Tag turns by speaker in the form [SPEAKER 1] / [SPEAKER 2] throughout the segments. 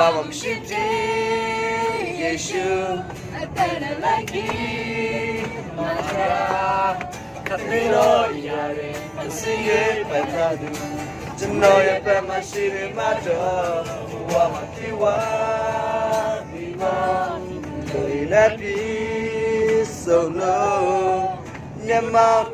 [SPEAKER 1] မှာမရှိသေးယေရှု I better like you မာရာကတိရောရတယ်အစီရဲ့ပတ်သက်သူကျွန်တော်ရဲ့ပတ်မရှိရင်မတော်ဘဝမှာပြေဝဒီမှာကိုယ်လည်းပြေဆုံးလို့မြတ်မောက်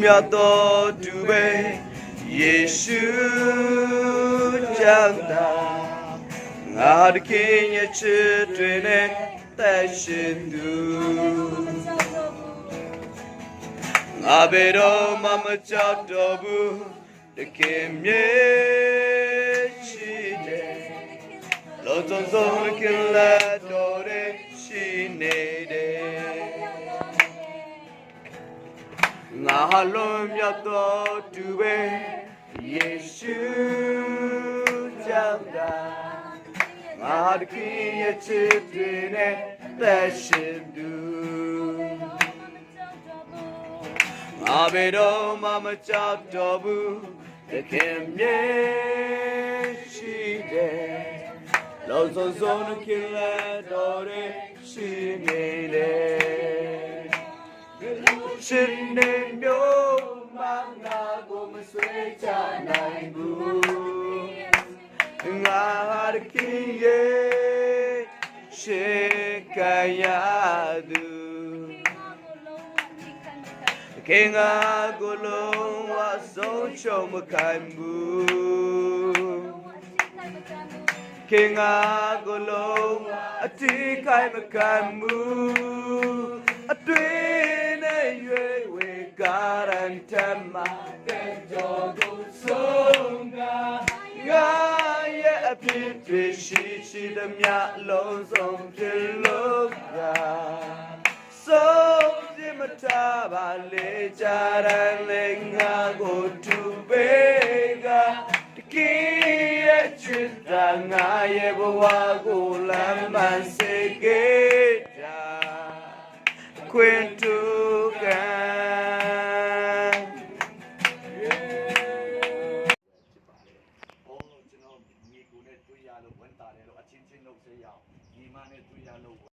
[SPEAKER 1] မြတ်တော်သူပဲယေရှုကြောင့်သာငါတခင်ရဲ့ချစ်တွေနဲ့သက်ရှင်သူငါဘယ်တော့မှမကြောက်တော့ဘူးတခင်မြေရှိတယ်လောစုံစုံကလာ ငါဟာလုံးမြတ်တော်သူပဲယေရှုကြောင့်သာငါတခင်ရဲ့ချစ်တွေနဲ့သက်ရှင်သူငါဘယ်တော့မှမကြောက်တော့ဘူးတခင်မြေရှိတယ်လောစုံစုံခင်လာတော်ရဲ့ရှိနေတယ်ရှင်နေမျိုးမငါကိုမ ဆွေးချနိုင်ဘူးငါရခင်ရဲ့ရှေကရသူခင်ငါကိုလုံးဝဆုံးချုံမခံဘူးခင်ငါကိုလုံးအတိကိုင်မခံဘူးအတွေ့နဲ့ရွေဝေကာရန်တမ တွေရှိရှိသမျှလုံးစုံဖြစ်လို့ကဆုံးပြမထားပါလေကြရန်လေငါကိုသူပေးကတကယ်ရဲ့ချစ်တာငါရဲ့ဘဝကိုလမ်းမစေခဲ့တာခွင်တူကံ ရလို့ဝန်တာတယ်လို့အချင်းချင်းလှုပ်ဆေးရအောင်ညီမနဲ့တွေ့ရလို့